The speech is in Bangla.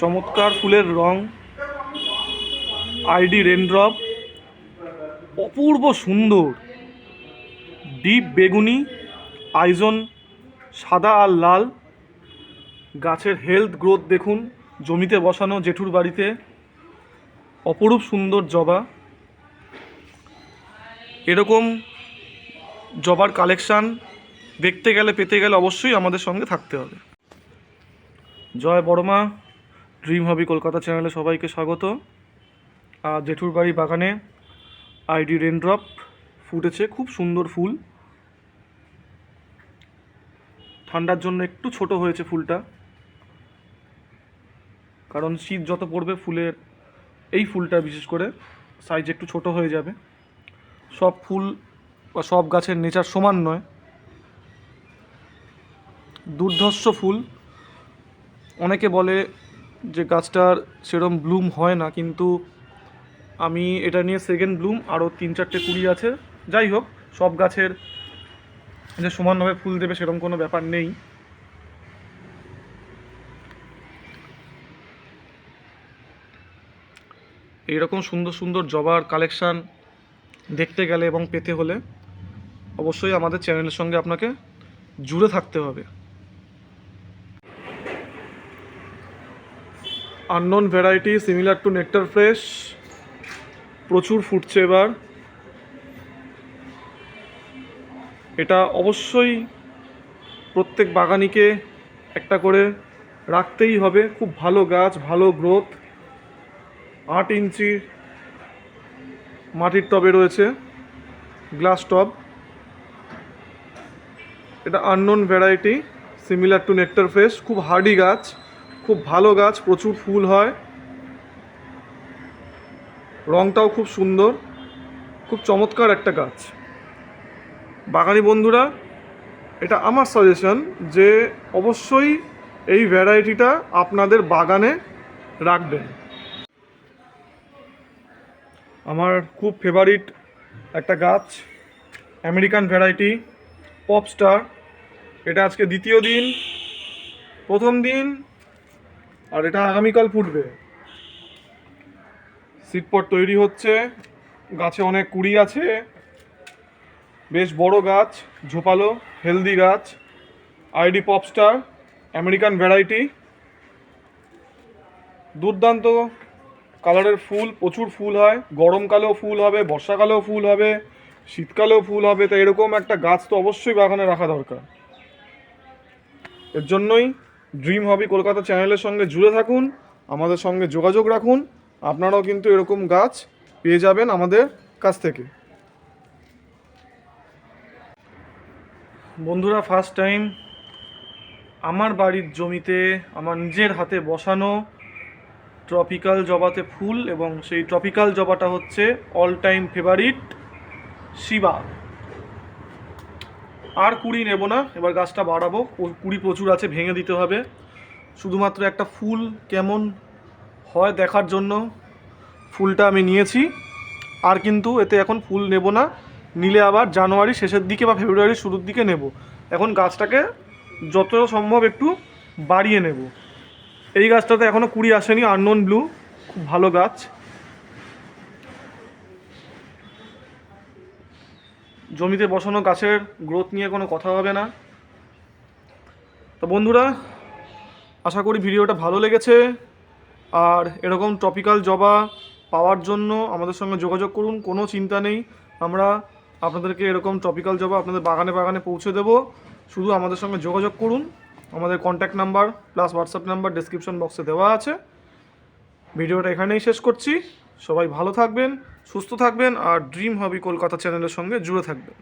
চমৎকার ফুলের রং, আইডি রেনড্রপ, অপূর্ব সুন্দর, ডিপ বেগুনি, আইজন সাদা আর লাল, গাছের হেলথ গ্রোথ দেখুন, জমিতে বসানো জেঠুর বাড়িতে, অপরূপ সুন্দর জবা, এরকম জবার কালেকশান দেখতে গেলে, পেতে গেলে অবশ্যই আমাদের সঙ্গে থাকতে হবে। জয় বড়মা। ড্রিম হবি কলকাতা চ্যানেলে সবাইকে স্বাগত। আর জেঠুর বাড়ি বাগানে আইডি রেনড্রপ ফুটেছে, খুব সুন্দর ফুল। ঠান্ডার জন্য একটু ছোট হয়েছে ফুলটা। কারণ শীত যত পড়বে, ফুলের এই ফুলটা বিশেষ করে সাইজ একটু ছোট হয়ে যাবে। সব ফুল বা সব গাছের নেচার সমান নয়। দুর্ধর্ষ ফুল। অনেকে বলে যে গাছটার সেরম ব্লুম হয় না, কিন্তু আমি এটা নিয়ে সেকেন্ড ব্লুম, আরও তিন চারটে কুড়ি আছে। যাই হোক, সব গাছের যে সমানভাবে ফুল দেবে সেরকম কোনো ব্যাপার নেই। এইরকম সুন্দর সুন্দর জবার কালেকশান দেখতে গেলে এবং পেতে হলে অবশ্যই আমাদের চ্যানেলের সঙ্গে আপনাকে জুড়ে থাকতে হবে। Unknown variety similar to nectar fresh প্রচুর ফুটছে এবার। এটা অবশ্যই প্রত্যেক বাগানিকে একটা করে রাখতেই হবে। খুব ভালো গাছ, ভালো গ্রোথ আট ইঞ্চি মাটির টবে রয়েছে গ্লাস টব। এটা unknown variety similar to nectar fresh খুব হার্ডি গাছ। খুব ভালো গাছ, প্রচুর ফুল হয়। রংটাও খুব সুন্দর। খুব চমৎকার একটা গাছ। বাগানি বন্ধুরা, এটা আমার সাজেশন যে অবশ্যই এই ভ্যারাইটিটা আপনাদের বাগানে রাখবেন। আমার খুব ফেভারিট একটা গাছ আমেরিকান ভ্যারাইটি পপ স্টার এটা আজকে দ্বিতীয় দিন। প্রথম দিন আর এটা আগামীকাল ফুটবে। সিটপট তৈরি হচ্ছে। গাছে অনেক কুড়ি আছে। বেশ বড় গাছ, ঝোপালো হেলদি গাছ। আইডি পপস্টার আমেরিকান ভ্যারাইটি দুর্দান্ত কালারের ফুল, প্রচুর ফুল হয়। গরমকালেও ফুল হবে, বর্ষাকালেও ফুল হবে, শীতকালেও ফুল হবে। তো এরকম একটা গাছ তো অবশ্যই বাগানে রাখা দরকার। এর জন্যই ড্রিম হবি কলকাতা চ্যানেলের সঙ্গে জুড়ে থাকুন, আমাদের সঙ্গে যোগাযোগ রাখুন, আপনারাও কিন্তু এরকম গাছ পেয়ে যাবেন আমাদের কাছ থেকে। বন্ধুরা ফার্স্ট টাইম আমার বাড়ির জমিতে, আমার নিজের হাতে বসানো ট্রপিক্যাল জবাতে ফুল এবং সেই ট্রপিক্যাল জবাটা হচ্ছে অল টাইম ফেভারিট শিবা আর কুড়ি নেব না, এবার গাছটা বাড়াবো। কুড়ি প্রচুর আছে, ভেঙে দিতে হবে। শুধুমাত্র একটা ফুল কেমন হয় দেখার জন্য ফুলটা আমি নিয়েছি। আর কিন্তু এতে এখন ফুল নেব না, নিলে আবার জানুয়ারি শেষের দিকে বা ফেব্রুয়ারির শুরুর দিকে নেব। এখন গাছটাকে যত সম্ভব একটু বাড়িয়ে নেব। এই গাছটাতে এখনও কুড়ি আসেনি, আননোন ব্লু, খুব ভালো গাছ। জমিতে বসানো গাছের গ্রোথ নিয়ে কোনো কথা হবে না। তো বন্ধুরা, আশা করি ভিডিওটা ভালো লেগেছে। আর এরকম টপিক্যাল জবা পাওয়ার জন্য আমাদের সঙ্গে যোগাযোগ করুন, কোনো চিন্তা নেই। আমরা আপনাদেরকে এরকম টপিক্যাল জবা আপনাদের বাগানে বাগানে পৌঁছে দেব। শুধু আমাদের সঙ্গে যোগাযোগ করুন। আমাদের contact number plus WhatsApp number description বক্সে দেওয়া আছে। ভিডিওটা এখানেই শেষ করছি। সবাই ভালো থাকবেন। সুস্থ থাকবেন আর ড্রিম হবি কলকাতা চ্যানেলের সঙ্গে জুড়ে থাকবেন।